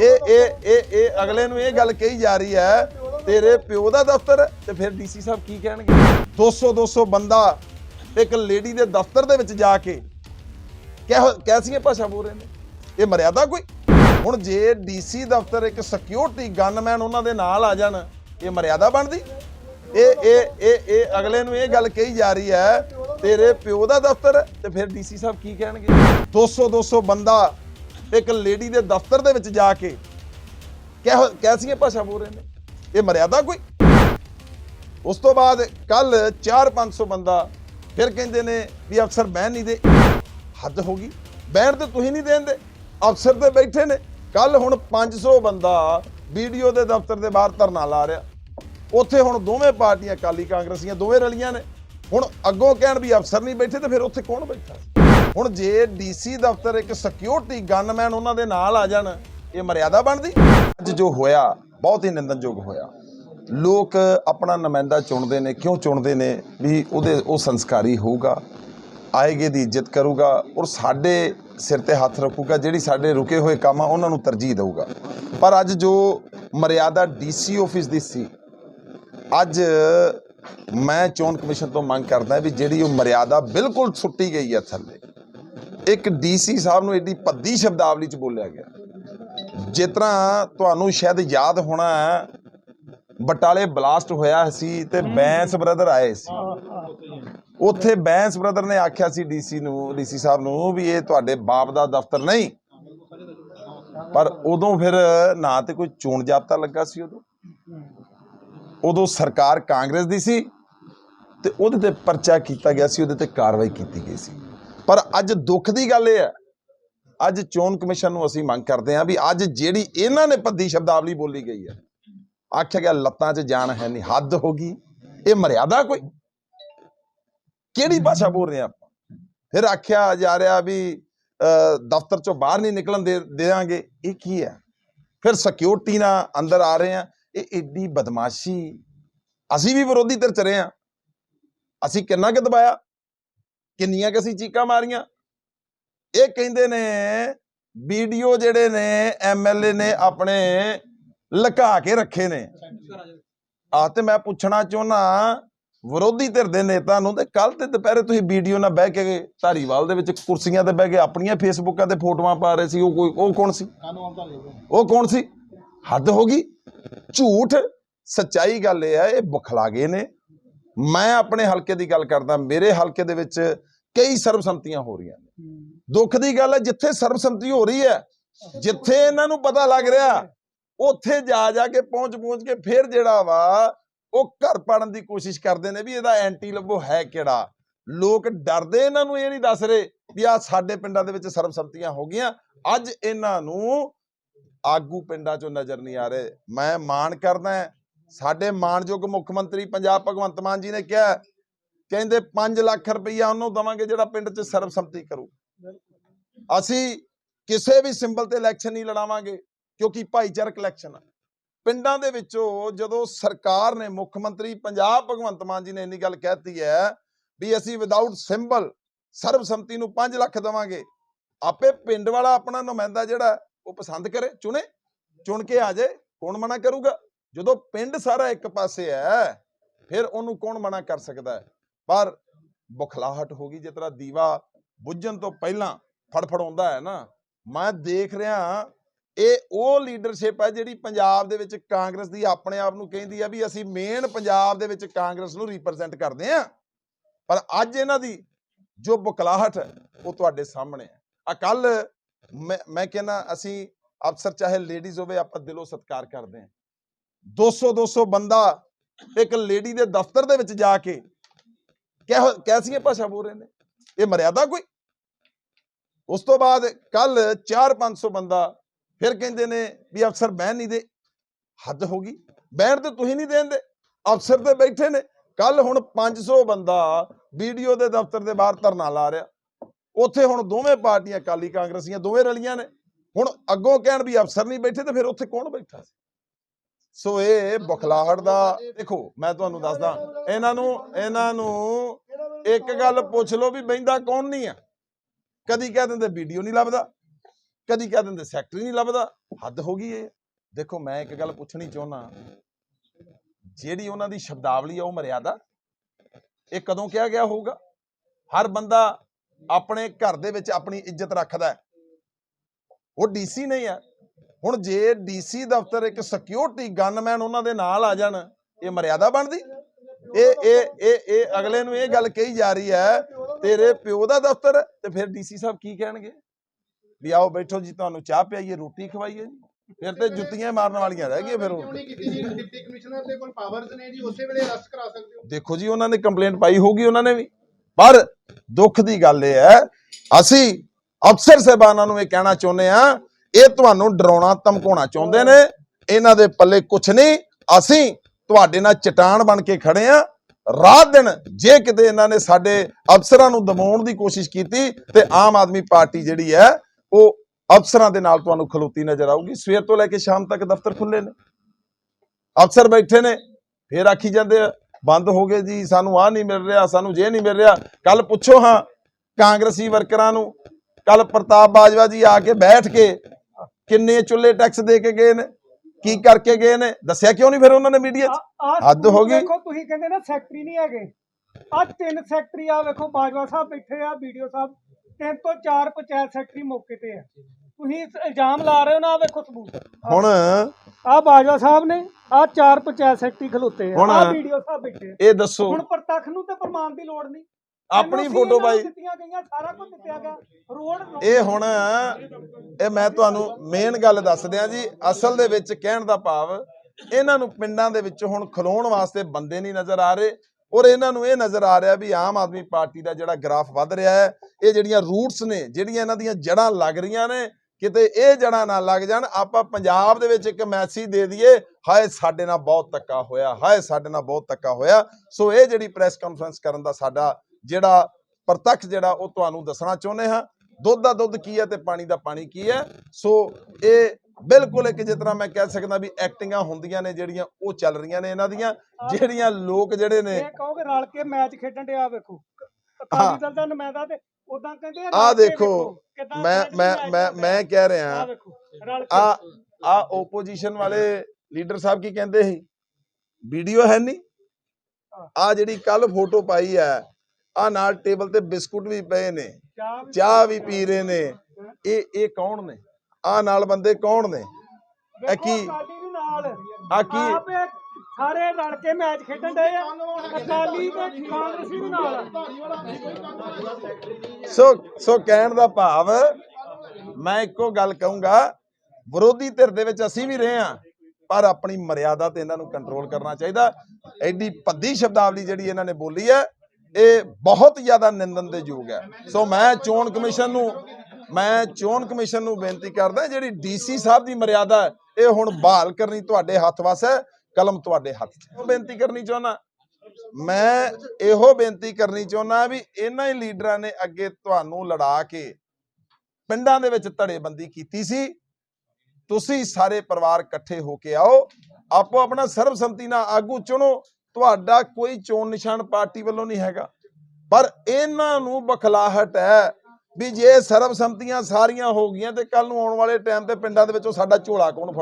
ਇਹ ਇਹ ਇਹ ਇਹ ਅਗਲੇ ਨੂੰ ਇਹ ਗੱਲ ਕਹੀ ਜਾ ਰਹੀ ਹੈ, ਤੇਰੇ ਪਿਓ ਦਾ ਦਫ਼ਤਰ ਤੇ ਫਿਰ ਡੀਸੀ ਸਾਹਿਬ ਕੀ ਕਹਿਣਗੇ? 200 200 ਬੰਦਾ ਇੱਕ ਲੇਡੀ ਦੇ ਦਫ਼ਤਰ ਦੇ ਵਿੱਚ ਜਾ ਕੇ ਕਿਹੋ ਕੈਸੀਆਂ ਭਾਸ਼ਾ ਬੋਲ ਰਹੇ ਨੇ। ਇਹ ਮਰਿਆਦਾ ਕੋਈ? ਹੁਣ ਜੇ ਡੀਸੀ ਦਫ਼ਤਰ ਇੱਕ ਸਿਕਿਉਰਿਟੀ ਗਨਮੈਨ ਉਹਨਾਂ ਦੇ ਨਾਲ ਆ ਜਾਣ, ਇਹ ਮਰਿਆਦਾ ਬਣਦੀ। ਇਹ ਇਹ ਇਹ ਇਹ ਅਗਲੇ ਨੂੰ ਇਹ ਗੱਲ ਕਹੀ ਜਾ ਰਹੀ ਹੈ, ਤੇਰੇ ਪਿਓ ਦਾ ਦਫ਼ਤਰ ਤੇ ਫਿਰ ਡੀਸੀ ਸਾਹਿਬ ਕੀ ਕਹਿਣਗੇ? 200 200 ਬੰਦਾ ਇੱਕ ਲੇਡੀ ਦੇ ਦਫ਼ਤਰ ਦੇ ਵਿੱਚ ਜਾ ਕੇ ਕਿਹੋ ਕੈਸੀਆਂ ਭਾਸ਼ਾ ਬੋਲ ਰਹੇ ਨੇ? ਇਹ ਮਰਿਆਦਾ ਕੋਈ? ਉਸ ਤੋਂ ਬਾਅਦ ਕੱਲ 4-500 ਬੰਦਾ ਫਿਰ ਕਹਿੰਦੇ ਨੇ ਵੀ ਅਫਸਰ ਬਹਿਣ ਨਹੀਂ ਦੇ। ਹੱਦ ਹੋ ਗਈ। ਬਹਿਣ ਤੇ ਤੁਸੀਂ ਨਹੀਂ ਦੇਂਦੇ ਅਫਸਰ ਤੇ ਬੈਠੇ ਨੇ। ਕੱਲ ਹੁਣ 500 ਬੰਦਾ ਵੀਡੀਓ ਦੇ ਦਫ਼ਤਰ ਦੇ ਬਾਹਰ ਧਰਨਾ ਲਾ ਰਿਹਾ। ਉੱਥੇ ਹੁਣ ਦੋਵੇਂ ਪਾਰਟੀਆਂ, ਅਕਾਲੀ ਕਾਂਗਰਸੀਆਂ ਦੋਵੇਂ ਰਲੀਆਂ ਨੇ। ਹੁਣ ਅੱਗੋਂ ਕਹਿਣ ਵੀ ਅਫਸਰ ਨਹੀਂ ਬੈਠੇ ਤੇ ਫਿਰ ਉੱਥੇ ਕੌਣ ਬੈਠਾ ਹੁਣ ਜੇ ਡੀਸੀ ਦਫ਼ਤਰ ਇੱਕ ਸਿਕਿਉਰਿਟੀ ਗਨਮੈਨ ਉਹਨਾਂ ਦੇ ਨਾਲ ਆ ਜਾਣ, ਇਹ ਮਰਿਆਦਾ ਬਣਦੀ? ਅੱਜ ਜੋ ਹੋਇਆ, ਬਹੁਤ ਹੀ ਨਿੰਦਨਯੋਗ ਹੋਇਆ। ਲੋਕ ਆਪਣਾ ਨੁਮਾਇੰਦਾ ਚੁਣਦੇ ਨੇ, ਕਿਉਂ ਚੁਣਦੇ ਨੇ? ਵੀ ਉਹਦੇ, ਉਹ ਸੰਸਕਾਰੀ ਹੋਊਗਾ, ਆਏਗੇ ਦੀ ਇੱਜ਼ਤ ਕਰੂਗਾ ਔਰ ਸਾਡੇ ਸਿਰ ਤੇ ਹੱਥ ਰੱਖੂਗਾ, ਜਿਹੜੀ ਸਾਡੇ ਰੁਕੇ ਹੋਏ ਕੰਮ ਆ, ਉਹਨਾਂ ਨੂੰ ਤਰਜੀਹ ਦੇਊਗਾ। ਪਰ ਅੱਜ ਜੋ ਮਰਿਆਦਾ ਡੀਸੀ ਆਫਿਸ ਦੀ ਸੀ, ਅੱਜ ਮੈਂ ਚੋਣ ਕਮਿਸ਼ਨ ਤੋਂ ਮੰਗ ਕਰਦਾ ਵੀ ਜਿਹੜੀ ਉਹ ਮਰਿਆਦਾ ਬਿਲਕੁਲ ਸੁੱਟੀ ਗਈ ਹੈ ਥੱਲੇ ਇੱਕ ਡੀਸੀ ਸਾਹਿਬ ਨੂੰ ਏਡੀ ਭੱਦੀ ਸ਼ਬਦਾਵਲੀ ਚ ਬੋਲਿਆ ਗਿਆ। ਜਿਸ ਤਰ੍ਹਾਂ ਤੁਹਾਨੂੰ ਸ਼ਾਇਦ ਯਾਦ ਹੋਣਾ ਬਟਾਲੇ ਬਲਾਸਟ ਹੋਇਆ ਸੀ ਤੇ ਬੈਂਸ ਬ੍ਰਦਰ ਆਏ ਸੀ। ਉੱਥੇ ਬੈਂਸ ਬ੍ਰਦਰ ਨੇ ਆਖਿਆ ਸੀ ਡੀਸੀ ਨੂੰ, ਡੀਸੀ ਸਾਹਿਬ ਨੂੰ ਵੀ ਇਹ ਤੁਹਾਡੇ ਬਾਪ ਦਾ ਦਫ਼ਤਰ ਨਹੀਂ। ਪਰ ਉਦੋਂ ਫਿਰ ਨਾ ਤੇ ਕੋਈ ਚੋਣ ਜਾਬਤਾ ਲੱਗਾ ਸੀ ਉਦੋਂ। ਉਦੋਂ ਸਰਕਾਰ ਕਾਂਗਰਸ ਦੀ ਸੀ ਤੇ ਉਹਦੇ ਤੇ ਪਰਚਾ ਕੀਤਾ ਗਿਆ ਸੀ, ਉਹਦੇ ਤੇ ਕਾਰਵਾਈ ਕੀਤੀ ਗਈ ਸੀ। ਪਰ ਅੱਜ ਦੁੱਖ ਦੀ ਗੱਲ ਇਹ ਹੈ ਅੱਜ ਚੋਣ ਕਮਿਸ਼ਨ ਨੂੰ ਅਸੀਂ ਮੰਗ ਕਰਦੇ ਹਾਂ ਵੀ ਅੱਜ ਜਿਹੜੀ ਇਹਨਾਂ ਨੇ ਭੱਦੀ ਸ਼ਬਦਾਵਲੀ ਬੋਲੀ ਗਈ ਹੈ ਆਖਿਆ ਗਿਆ ਲੱਤਾਂ 'ਚ ਜਾਨ ਹੈ ਨਹੀਂ ਹੱਦ ਹੋ ਗਈ ਇਹ ਮਰਿਆਦਾ ਕੋਈ? ਕਿਹੜੀ ਭਾਸ਼ਾ ਬੋਲ ਰਹੇ ਆਪਾਂ? ਫਿਰ ਆਖਿਆ ਜਾ ਰਿਹਾ ਵੀ ਅਹ, ਦਫ਼ਤਰ ਚੋਂ ਬਾਹਰ ਨਹੀਂ ਨਿਕਲਣ ਦੇ ਦੇਵਾਂਗੇ ਇਹ ਕੀ ਹੈ? ਫਿਰ ਸਿਕਿਉਰਿਟੀ ਨਾਲ ਅੰਦਰ ਆ ਰਹੇ ਆ ਇਹ ਏਡੀ ਬਦਮਾਸ਼ੀ ਅਸੀਂ ਵੀ ਵਿਰੋਧੀ ਧਿਰ ਚ ਰਹੇ ਆ ਅਸੀਂ ਕਿੰਨਾ ਕਿ ਦਬਾਇਆ? ਕਿੰਨੀਆਂ ਕਿ ਅਸੀਂ ਚੀਕਾਂ ਮਾਰੀਆਂ? ਇਹ ਕਹਿੰਦੇ ਨੇ, ਵੀਡੀਓ ਜਿਹੜੇ ਨੇ ਐਮਐਲਏ ਨੇ ਆਪਣੇ ਲੁਕਾ ਕੇ ਰੱਖੇ ਨੇ। ਆ ਤੇ ਮੈਂ ਪੁੱਛਣਾ ਚਾਹੁੰਨਾ, ਵਿਰੋਧੀ ਧਿਰ ਦੇ ਨੇਤਾ ਨੂੰ ਤੇ ਕੱਲ ਤੇ ਦੁਪਹਿਰੇ ਤੁਸੀਂ ਵੀਡੀਓ ਨਾਲ ਬਹਿ ਕੇ ਧਾਰੀਵਾਲ ਦੇ ਵਿੱਚ ਕੁਰਸੀਆਂ ਤੇ ਬਹਿ ਕੇ ਆਪਣੀਆਂ ਫੇਸਬੁੱਕਾਂ ਤੇ ਫੋਟੋਆਂ ਪਾ ਰਹੇ ਸੀ, ਉਹ ਕੋਈ, ਉਹ ਕੌਣ ਸੀ? ਉਹ ਕੌਣ ਸੀ? ਹੱਦ ਹੋ ਗਈ। ਝੂਠ, ਸੱਚਾਈ ਗੱਲ ਇਹ ਹੈ, ਇਹ ਬੁਖਲਾ ਗਏ ਨੇ। ਮੈਂ ਆਪਣੇ ਹਲਕੇ ਦੀ ਗੱਲ ਕਰਦਾ, ਮੇਰੇ ਹਲਕੇ ਦੇ ਵਿੱਚ ਕਈ ਸਰਬਸੰਮਤੀਆਂ ਹੋ ਰਹੀਆਂ ਨੇ। ਦੁੱਖ ਦੀ ਗੱਲ ਹੈ, ਜਿੱਥੇ ਸਰਬਸੰਮਤੀ ਹੋ ਰਹੀ ਹੈ, ਜਿੱਥੇ ਇਹਨਾਂ ਨੂੰ ਪਤਾ ਲੱਗ ਰਿਹਾ, ਉੱਥੇ ਜਾ ਜਾ ਕੇ ਪਹੁੰਚ ਪਹੁੰਚ ਕੇ ਫਿਰ ਜਿਹੜਾ ਵਾ, ਉਹ ਘਰ ਪਾੜਨ ਦੀ ਕੋਸ਼ਿਸ਼ ਕਰਦੇ ਨੇ ਵੀ ਇਹਦਾ ਐਂਟੀ ਲੱਭੋ ਹੈ ਕਿਹੜਾ। ਲੋਕ ਡਰਦੇ ਇਹਨਾਂ ਨੂੰ ਇਹ ਨਹੀਂ ਦੱਸ ਰਹੇ ਵੀ ਆ ਸਾਡੇ ਪਿੰਡਾਂ ਦੇ ਵਿੱਚ ਸਰਬਸੰਮਤੀਆਂ ਹੋ ਗਈਆਂ। ਅੱਜ ਇਹਨਾਂ ਨੂੰ ਆਗੂ ਪਿੰਡਾਂ ਚੋਂ ਨਜ਼ਰ ਨਹੀਂ ਆ ਰਹੇ। ਮੈਂ ਮਾਣ ਕਰਦਾ ਸਾਡੇ ਮਾਣਯੋਗ ਮੁੱਖ ਮੰਤਰੀ ਪੰਜਾਬ ਭਗਵੰਤ ਮਾਨ ਜੀ ਨੇ ਕਿਹਾ ਕਹਿੰਦੇ 5 ਲੱਖ ਰੁਪਈਆ ਉਹਨੂੰ ਦਵਾਂਗੇ ਜਿਹੜਾ ਪਿੰਡ 'ਚ ਸਰਬਸੰਮਤੀ ਕਰੂ। ਅਸੀਂ ਕਿਸੇ ਵੀ ਸਿੰਬਲ ਤੇ ਇਲੈਕਸ਼ਨ ਨਹੀਂ ਲੜਾਵਾਂਗੇ ਕਿਉਂਕਿ ਭਾਈਚਾਰਕ ਇਲੈਕਸ਼ਨ ਆ। ਪਿੰਡਾਂ ਦੇ ਵਿੱਚੋਂ ਜਦੋਂ ਸਰਕਾਰ ਨੇ ਮੁੱਖ ਮੰਤਰੀ ਪੰਜਾਬ ਭਗਵੰਤ ਮਾਨ ਜੀ ਨੇ ਇੰਨੀ ਗੱਲ ਕਹਿਤੀ ਹੈ ਵੀ ਅਸੀਂ ਵਿਦਆਊਟ ਸਿੰਬਲ ਸਰਬਸੰਮਤੀ ਨੂੰ 5 ਲੱਖ ਦਵਾਂਗੇ ਆਪੇ ਪਿੰਡ ਵਾਲਾ ਆਪਣਾ ਨੁਮਾਇੰਦਾ ਜਿਹੜਾ ਉਹ ਪਸੰਦ ਕਰੇ ਚੁਣੇ। ਚੁਣ ਕੇ ਆ ਜਾਏ ਕੌਣ ਮਨਾ ਕਰੂਗਾ? ਜਦੋਂ ਪਿੰਡ ਸਾਰਾ ਇੱਕ ਪਾਸੇ ਹੈ ਫਿਰ ਉਹਨੂੰ ਕੌਣ ਮਨਾ ਕਰ ਸਕਦਾ ਹੈ? ਪਰ ਬੁਖਲਾਹਟ ਹੋ ਗਈ, ਜਿਸ ਤਰ੍ਹਾਂ ਦੀਵਾ ਬੁੱਝਣ ਤੋਂ ਪਹਿਲਾਂ ਫੜਫੜਾਉਂਦਾ ਹੈ ਨਾ। ਮੈਂ ਦੇਖ ਰਿਹਾ ਇਹ ਉਹ ਲੀਡਰਸ਼ਿਪ ਹੈ ਜਿਹੜੀ ਪੰਜਾਬ ਦੇ ਵਿੱਚ ਕਾਂਗਰਸ ਦੀ ਆਪਣੇ ਆਪ ਨੂੰ ਕਹਿੰਦੀ ਆ ਵੀ ਅਸੀਂ ਮੇਨ ਪੰਜਾਬ ਦੇ ਵਿੱਚ ਕਾਂਗਰਸ ਨੂੰ ਰਿਪਰੈਜ਼ੈਂਟ ਕਰਦੇ ਆ ਪਰ ਅੱਜ ਇਹਨਾਂ ਦੀ ਜੋ ਬੁਖਲਾਹਟ ਹੈ, ਉਹ ਤੁਹਾਡੇ ਸਾਹਮਣੇ ਹੈ। ਆ ਕੱਲ ਮੈਂ ਮੈਂ ਕਹਿੰਦਾ ਅਸੀਂ ਅਫਸਰ ਚਾਹੇ ਲੇਡੀਜ਼ ਹੋਵੇ, ਆਪਾਂ ਦਿਲੋਂ ਸਤਿਕਾਰ ਕਰਦੇ ਹਾਂ। 200 200 ਬੰਦਾ ਇੱਕ ਲੇਡੀ ਦੇ ਦਫ਼ਤਰ ਦੇ ਵਿੱਚ ਜਾ ਕੇ ਕਿਹੋ, ਕੈਸੀਆਂ ਭਾਸ਼ਾ ਬੋਲ ਰਹੇ ਨੇ? ਇਹ ਮਰਿਆਦਾ ਕੋਈ? ਉਸ ਤੋਂ ਬਾਅਦ ਕੱਲ 4-500 ਬੰਦਾ ਫਿਰ ਕਹਿੰਦੇ ਨੇ ਵੀ ਅਫਸਰ ਬਹਿਣ ਨਹੀਂ ਦੇ। ਹੱਦ ਹੋ ਗਈ। ਬਹਿਣ ਤੇ ਤੁਸੀਂ ਨਹੀਂ ਦੇਂਦੇ ਅਫਸਰ ਤੇ ਬੈਠੇ ਨੇ। ਕੱਲ ਹੁਣ 500 ਬੰਦਾ ਵੀਡੀਓ ਦੇ ਦਫ਼ਤਰ ਦੇ ਬਾਹਰ ਧਰਨਾ ਲਾ ਰਿਹਾ। ਉੱਥੇ ਹੁਣ ਦੋਵੇਂ ਪਾਰਟੀਆਂ ਕਾਲੀ ਕਾਂਗਰਸੀਆਂ ਦੋਵੇਂ ਰਲੀਆਂ ਨੇ। ਹੁਣ ਅੱਗੋਂ ਕਹਿਣ ਵੀ ਅਫਸਰ ਨਹੀਂ ਬੈਠੇ ਤੇ ਫਿਰ ਉੱਥੇ ਕੌਣ ਬੈਠਾ ਸੀ? ਸੋ ਇਹ ਬੁਖਲਾਹਟ ਦਾ, ਦੇਖੋ, ਮੈਂ ਤੁਹਾਨੂੰ ਦੱਸਦਾ, ਇਹਨਾਂ ਨੂੰ ਇਹਨਾਂ ਨੂੰ ਇੱਕ ਗੱਲ ਪੁੱਛ ਲਓ ਵੀ ਬੈਂਦਾ ਕੌਣ ਨਹੀਂ ਆ। ਕਦੀ ਕਹਿ ਦਿੰਦੇ ਵੀਡੀਓ ਨਹੀਂ ਲੱਭਦਾ, ਕਦੀ ਕਹਿ ਦਿੰਦੇ ਸੈਕਟਰੀ ਨਹੀਂ ਲੱਭਦਾ, ਹੱਦ ਹੋ ਗਈ ਇਹ। ਦੇਖੋ, ਮੈਂ ਇੱਕ ਗੱਲ ਪੁੱਛਣੀ ਚਾਹੁੰਦਾ, ਜਿਹੜੀ ਉਹਨਾਂ ਦੀ ਸ਼ਬਦਾਵਲੀ ਆ ਉਹ ਮਰਿਆਦਾ, ਇਹ ਕਦੋਂ ਕਿਹਾ ਗਿਆ ਹੋਊਗਾ? ਹਰ ਬੰਦਾ ਆਪਣੇ ਘਰ ਦੇ ਵਿੱਚ ਆਪਣੀ ਇੱਜ਼ਤ ਰੱਖਦਾ ਉਹ ਡੀਸੀ ਨਹੀਂ ਆ ਹੁਣ ਜੇ ਡੀਸੀ ਦਫ਼ਤਰ ਇੱਕ ਸਿਕਿਉਰਿਟੀ ਗਨਮੈਨ ਉਹਨਾਂ ਦੇ ਨਾਲ ਆ ਜਾਣ ਇਹ ਮਰਿਆਦਾ ਬਣਦੀ? ਇਹ ਇਹ ਇਹ ਇਹ ਅਗਲੇ ਨੂੰ ਇਹ ਗੱਲ ਕਹੀ ਜਾ ਰਹੀ ਹੈ ਤੇਰੇ ਪਿਓ ਦਾ ਦਫ਼ਤਰ ਤੇ ਫਿਰ ਡੀਸੀ ਸਾਹਿਬ ਕੀ ਕਹਿਣਗੇ? ਵੀ ਆਓ ਬੈਠੋ ਜੀ ਤੁਹਾਨੂੰ ਚਾਹ ਪਿਆਈਏ ਰੋਟੀ ਖਵਾਈਏ ਜੀ। ਫਿਰ ਤੇ ਜੁੱਤੀਆਂ ਮਾਰਨ ਵਾਲੀਆਂ ਰਹਿ ਗਈਆਂ ਫਿਰ ਹੋਰ ਜੀ? ਡਿਪਟੀ ਕਮਿਸ਼ਨਰ ਦੇ ਕੋਲ ਪਾਵਰਸ ਨੇ ਜੀ ਉਸੇ ਵੇਲੇ ਅਰੈਸਟ ਕਰਾ ਸਕਦੇ ਹੋ। ਦੇਖੋ ਜੀ ਉਹਨਾਂ ਨੇ ਕੰਪਲੇਂਟ ਪਾਈ ਹੋਗੀ ਉਹਨਾਂ ਨੇ ਵੀ। ਪਰ ਦੁੱਖ ਦੀ ਗੱਲ ਇਹ ਹੈ ਅਸੀਂ ਅਫਸਰ ਸਾਹਿਬਾਨਾਂ ਨੂੰ ਇਹ ਕਹਿਣਾ ਚਾਹੁੰਦੇ ਆ ਇਹ ਤੁਹਾਨੂੰ ਡਰਾਉਣਾ, ਧਮਕਾਉਣਾ ਚਾਹੁੰਦੇ ਨੇ। ਇਹਨਾਂ ਦੇ ਪੱਲੇ ਕੁਛ ਨਹੀਂ। ਅਸੀਂ ਤੁਹਾਡੇ ਨਾਲ ਚਟਾਨ ਬਣ ਕੇ ਖੜੇ ਆ। ਰਾਤ ਦਿਨ ਜੇ ਕਿਤੇ ਇਹਨਾਂ ਨੇ ਸਾਡੇ ਅਫਸਰਾਂ ਨੂੰ ਦਬਾਉਣ ਦੀ ਕੋਸ਼ਿਸ਼ ਕੀਤੀ ਤੇ ਆਮ ਆਦਮੀ ਪਾਰਟੀ ਜਿਹੜੀ ਹੈ, ਉਹ ਅਫਸਰਾਂ ਦੇ ਨਾਲ ਤੁਹਾਨੂੰ ਖਲੋਤੀ ਨਜ਼ਰ ਆਊਗੀ। ਸਵੇਰ ਤੋਂ ਲੈ ਕੇ ਸ਼ਾਮ ਤੱਕ ਦਫ਼ਤਰ ਖੁੱਲੇ ਨੇ। ਅਫਸਰ ਬੈਠੇ ਨੇ, ਫੇਰ ਆਖੀ ਜਾਂਦੇ ਆ, ਬੰਦ ਹੋ ਗਏ ਜੀ, ਸਾਨੂੰ ਆਹ ਨਹੀਂ ਮਿਲ ਰਿਹਾ, ਸਾਨੂੰ ਜੇ ਨਹੀਂ ਮਿਲ ਰਿਹਾ ਕੱਲ ਪੁੱਛੋ ਹਾਂ, ਕਾਂਗਰਸੀ ਵਰਕਰਾਂ ਨੂੰ। ਕੱਲ ਪ੍ਰਤਾਪ ਬਾਜਵਾ ਜੀ ਆ ਕੇ ਬੈਠ ਕੇ ਕਿੰਨੇ ਚੁੱਲੇ ਟੈਕਸ ਦੇ ਕੇ ਗਏ ਨੇ? ਕੀ ਕਰਕੇ ਗਏ ਨੇ? ਦੱਸਿਆ ਕਿਉਂ ਨਹੀਂ ਫਿਰ ਉਹਨਾਂ ਨੇ ਮੀਡੀਆ 'ਚ? ਹੱਦ ਹੋ ਗਈ। ਦੇਖੋ ਤੁਸੀਂ ਕਹਿੰਦੇ ਨਾ ਸੈਕਟਰੀ ਨਹੀਂ ਹੈਗੇ। ਆ ਤਿੰਨ ਸੈਕਟਰੀ ਆ ਵੇਖੋ ਬਾਜਵਾ ਸਾਹਿਬ ਬੈਠੇ ਆ ਵੀਡੀਓ ਸਾਹਿਬ। ਤਿੰਨ ਤੋਂ ਚਾਰ ਪੰਚਾਇਤ ਸੈਕਟਰੀ ਮੌਕੇ ਤੇ ਆ। ਤੁਸੀਂ ਇਲਜ਼ਾਮ ਲਾ ਰਹੇ ਹੋ ਨਾ ਵੇਖੋ ਸਬੂਤ। ਹੁਣ ਆ ਬਾਜਵਾ ਸਾਹਿਬ ਨੇ ਆ ਚਾਰ ਪੰਚਾਇਤ ਸੈਕਟਰੀ ਖਲੋਤੇ ਆ। ਆ ਵੀਡੀਓ ਸਾਹਿਬ ਬੈਠੇ। ਇਹ ਦੱਸੋ। ਹੁਣ ਪ੍ਰਤੱਖ ਨੂੰ ਤੇ ਪ੍ਰਮਾਣ ਦੀ ਲੋੜ ਨਹੀਂ। ਆਪਣੀ ਫੋਟੋ ਪਾਈ। ਦਿੱਤੀਆਂ ਗਈਆਂ ਸਾਰਾ ਕੁਝ ਦਿੱਤਿਆ ਗਿਆ। ਰੋਡ ਇਹ ਹੁਣ ਇਹ ਮੈਂ ਤੁਹਾਨੂੰ ਮੇਨ ਗੱਲ ਦੱਸ ਦਿਆਂ ਜੀ ਅਸਲ ਦੇ ਵਿੱਚ ਕਹਿਣ ਦਾ ਭਾਵ ਇਹਨਾਂ ਨੂੰ ਪਿੰਡਾਂ ਦੇ ਵਿੱਚ ਹੁਣ ਖਲੋਣ ਵਾਸਤੇ ਬੰਦੇ ਨਹੀਂ ਨਜ਼ਰ ਆ ਰਹੇ ਔਰ ਇਹਨਾਂ ਨੂੰ ਇਹ ਨਜ਼ਰ ਆ ਰਿਹਾ ਵੀ ਆਮ ਆਦਮੀ ਪਾਰਟੀ ਦਾ ਜਿਹੜਾ ਗ੍ਰਾਫ ਵੱਧ ਰਿਹਾ ਹੈ ਇਹ ਜਿਹੜੀਆਂ ਰੂਟਸ ਨੇ ਜਿਹੜੀਆਂ ਇਹਨਾਂ ਦੀਆਂ ਜੜਾਂ ਲੱਗ ਰਹੀਆਂ ਨੇ ਕਿਤੇ ਇਹ ਜੜਾਂ ਨਾ ਲੱਗ ਜਾਣ ਆਪਾਂ ਪੰਜਾਬ ਦੇ ਵਿੱਚ ਇੱਕ ਮੈਸੇਜ ਦੇ ਦਈਏ ਹਾਏ ਸਾਡੇ ਨਾਲ ਬਹੁਤ ਧੱਕਾ ਹੋਇਆ ਹਾਏ ਸਾਡੇ ਨਾਲ ਬਹੁਤ ਧੱਕਾ ਹੋਇਆ। ਸੋ ਇਹ ਜਿਹੜੀ ਪ੍ਰੈਸ ਕਾਨਫਰੰਸ ਕਰਨ ਦਾ ਸਾਡਾ ਜਿਹੜਾ ਪ੍ਰਤੱਖ ਜਿਹੜਾ ਉਹ ਤੁਹਾਨੂੰ ਦੱਸਣਾ ਚਾਹੁੰਦੇ ਹਾਂ। ਦੁੱਧ ਦਾ ਦੁੱਧ ਕੀ ਹੈ ਤੇ ਪਾਣੀ ਦਾ ਪਾਣੀ ਕੀ ਹੈ? ਸੋ ਇਹ ਬਿਲਕੁਲ ਇੱਕ ਜਿਸ ਤਰ੍ਹਾਂ ਮੈਂ ਕਹਿ ਸਕਦਾ ਵੀ ਐਕਟਿੰਗਾਂ ਹੁੰਦੀਆਂ ਨੇ ਜਿਹੜੀਆਂ ਉਹ ਚੱਲ ਰਹੀਆਂ ਨੇ ਇਹਨਾਂ ਦੀਆਂ ਜਿਹੜੀਆਂ ਲੋਕ ਜਿਹੜੇ ਨੇ ਇਹ ਕਹੋਗੇ ਰਲ ਕੇ ਮੈਚ ਖੇਡਣ ਦੇ ਆ ਵੇਖੋ। ਅਕਾਲੀ ਦਲ ਦਾ ਨੁਮਾਇੰਦਾ ਤੇ ਉਦਾਂ ਕਹਿੰਦੇ ਕੇ ਦੇਖੋ, ਮੈਂ ਮੈਂ ਮੈਂ। ਮੈਂ ਕਹਿ ਰਿਹਾ। ਆ ਆ ਓਪੋਜੀਸ਼ਨ ਵਾਲੇ ਲੀਡਰ ਸਾਹਿਬ ਕੀ ਕਹਿੰਦੇ ਸੀ? ਵੀਡੀਓ ਹੈ ਨਹੀਂ ਆ ਜਿਹੜੀ ਕੱਲ ਫੋਟੋ ਪਾਈ ਹੈ ਆ ਨਾਲ ਟੇਬਲ ਤੇ ਬਿਸਕੁਟ ਵੀ ਪਏ ਨੇ ਚਾਹ ਵੀ ਪੀ ਰਹੇ ਨੇ। ਇਹ ਇਹ ਕੌਣ ਨੇ? ਆ ਨਾਲ ਬੰਦੇ ਕੌਣ ਨੇ? ਇਹ ਕੀ? ਆ ਕੀ? ਸਾਰੇ ਰਲ ਕੇ ਮੈਚ ਖੇਡਣ ਦੇ ਆ। ਅਕਾਲੀ ਤੇ ਕਾਂਗਰਸੀ ਵੀ ਨਾਲ ਆ। ਸੋ ਸੋ ਕਹਿਣ ਦਾ ਭਾਵ ਮੈਂ ਇੱਕੋ ਗੱਲ ਕਹੂੰਗਾ ਵਿਰੋਧੀ ਧਿਰ ਦੇ ਵਿੱਚ ਅਸੀਂ ਵੀ ਰਹੇ ਹਾਂ ਪਰ ਆਪਣੀ ਮਰਿਆਦਾ ਤੇ ਇਹਨਾਂ ਨੂੰ ਕੰਟਰੋਲ ਕਰਨਾ ਚਾਹੀਦਾ। ਐਡੀ ਭੱਦੀ ਸ਼ਬਦਾਵਲੀ ਜਿਹੜੀ ਇਹਨਾਂ ਨੇ ਬੋਲੀ ਹੈ ਇਹ ਬਹੁਤ ਜ਼ਿਆਦਾ ਨਿੰਦਨ ਦੇ ਯੋਗ ਹੈ। ਸੋ ਮੈਂ ਚੋਣ ਕਮਿਸ਼ਨ ਨੂੰ, ਮੈਂ ਚੋਣ ਕਮਿਸ਼ਨ ਨੂੰ ਬੇਨਤੀ ਕਰਦਾ, ਜਿਹੜੀ ਡੀਸੀ ਸਾਹਿਬ ਦੀ ਮਰਿਆਦਾ ਇਹ ਹੁਣ ਬਹਾਲ ਕਰਨੀ ਤੁਹਾਡੇ ਹੱਥ ਵਸ ਹੈ, ਕਲਮ ਤੁਹਾਡੇ ਹੱਥ 'ਚ ਉਹ ਬੇਨਤੀ ਕਰਨੀ ਚਾਹੁੰਦਾ, ਮੈਂ ਇਹੋ ਬੇਨਤੀ ਕਰਨੀ ਚਾਹੁੰਦਾ ਵੀ ਇਹਨਾਂ ਹੀ ਲੀਡਰਾਂ ਨੇ ਅੱਗੇ ਤੁਹਾਨੂੰ ਲੜਾ ਕੇ ਪਿੰਡਾਂ ਦੇ ਵਿੱਚ ਧੜੇਬੰਦੀ ਕੀਤੀ ਸੀ। ਤੁਸੀਂ ਸਾਰੇ ਪਰਿਵਾਰ ਇਕੱਠੇ ਹੋ ਕੇ ਆਓ, ਆਪੋ ਆਪਣਾ ਸਰਬਸੰਮਤੀ ਨਾਲ ਆਗੂ ਚੁਣੋ ਤੁਹਾਡਾ ਕੋਈ ਚੋਣ ਨਿਸ਼ਾਨ ਪਾਰਟੀ ਵੱਲੋਂ ਨਹੀਂ ਹੈਗਾ। ਪਰ ਇਹਨਾਂ ਨੂੰ ਬਖਲਾਹਟ ਹੈ ਵੀ ਜੇ ਸਰਬਸੰਮਤੀਆਂ ਸਾਰੀਆਂ ਹੋ ਗਈਆਂ ਤੇ ਕੱਲ ਨੂੰ ਆਉਣ ਵਾਲੇ ਟਾਈਮ ਤੇ ਪਿੰਡਾਂ ਦੇ ਵਿੱਚੋਂ ਸਾਡਾ ਝੋਲਾ ਕੌਣ ਫੜ?